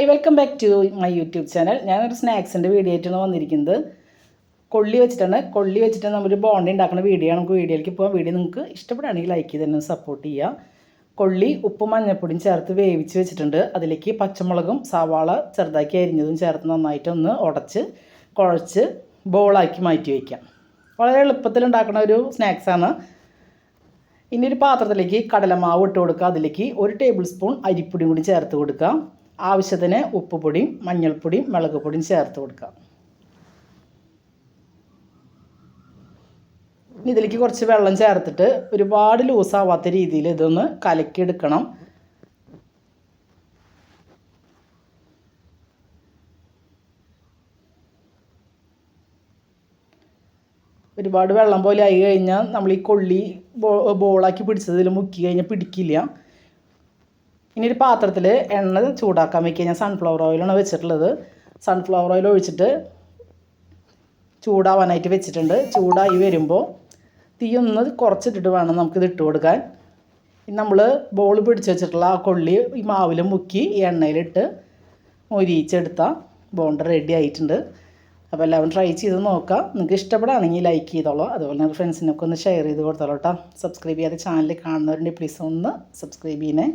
Hi welcome back to my YouTube channel ഞാനൊരു സ്നാക്സിന്റെ video ആയിട്ടാണ് വന്നിരിക്കുന്നത്. കൊള്ളി വെച്ചിട്ടാണ്. കൊള്ളി വെച്ചിട്ട് നമ്മൾ ബോണ്ടി ഉണ്ടാക്കുന്ന വീഡിയോ നമുക്ക് വീഡിയോയിലേക്ക് പോകാം വീഡിയോ നിങ്ങൾക്ക് ഇഷ്ടപ്പെടുകയാണെങ്കിൽ ലൈക്ക് ചെയ്ത് തന്നെ സപ്പോർട്ട് ചെയ്യുക. കൊള്ളി ഉപ്പും മഞ്ഞൾപ്പൊടിയും ചേർത്ത് വേവിച്ച് വെച്ചിട്ടുണ്ട്. അതിലേക്ക് പച്ചമുളകും സവാള ചെറുതാക്കി അരിഞ്ഞതും ചേർത്ത് നന്നായിട്ടൊന്ന് ഉടച്ച് കുഴച്ച് ബോളാക്കി മാറ്റി വയ്ക്കാം വളരെ എളുപ്പത്തിൽ ഉണ്ടാക്കുന്ന ഒരു സ്നാക്സാണ് ഇനി ഒരു പാത്രത്തിലേക്ക് കടലമാവ് ഇട്ട് കൊടുക്കുക. അതിലേക്ക് ഒരു ടേബിൾ സ്പൂൺ അരിപ്പൊടിയും കൂടി ചേർത്ത് കൊടുക്കുക. ആവശ്യത്തിന് ഉപ്പുപൊടിയും മഞ്ഞൾപ്പൊടിയും മുളക് പൊടിയും ചേർത്ത് കൊടുക്കുക. ഇനി ഇതിലേക്ക് കുറച്ച് വെള്ളം ചേർത്തിട്ട് ഒരുപാട് ലൂസാവാത്ത രീതിയിൽ ഇതൊന്ന് കലക്കിയെടുക്കണം. ഒരുപാട് വെള്ളം പോലെ ആയി കഴിഞ്ഞാൽ നമ്മൾ ഈ കൊള്ളി ബോളാക്കി പിടിച്ചതിൽ മുക്കി കഴിഞ്ഞാൽ പിടിക്കില്ല. ഇനി ഒരു പാത്രത്തിൽ എണ്ണ ചൂടാക്കാൻ വെക്കുക. ഞാൻ സൺഫ്ലവർ ഓയിലാണ് വെച്ചിട്ടുള്ളത്. സൺഫ്ലവർ ഓയിൽ ഒഴിച്ചിട്ട് ചൂടാവാനായിട്ട് വെച്ചിട്ടുണ്ട്. ചൂടായി വരുമ്പോൾ തീ ഒന്ന് കുറച്ചിട്ടിട്ട് വേണം നമുക്കിത് ഇട്ട് കൊടുക്കാൻ. നമ്മൾ ബോൾ പിടിച്ച് വെച്ചിട്ടുള്ള ആ കൊള്ളി ഈ മാവിൽ മുക്കി ഈ എണ്ണയിലിട്ട് മൊരിയിച്ചെടുത്താൽ ബോണ്ട റെഡി ആയിട്ടുണ്ട്. അപ്പോൾ എല്ലാവരും ട്രൈ ചെയ്ത് നോക്കാം. നിങ്ങൾക്ക് ഇഷ്ടപ്പെടുകയാണെങ്കിൽ ലൈക്ക് ചെയ്തോളൂ. അതുപോലെ തന്നെ ഫ്രണ്ട്സിനൊക്കെ ഒന്ന് ഷെയർ ചെയ്ത് കൊടുത്തോളൂ കേട്ടോ. സബ്സ്ക്രൈബ് ചെയ്യാതെ ചാനൽ കാണുന്നവരുണ്ടെങ്കിൽ പ്ലീസ് ഒന്ന് സബ്സ്ക്രൈബ് ചെയ്യണേ.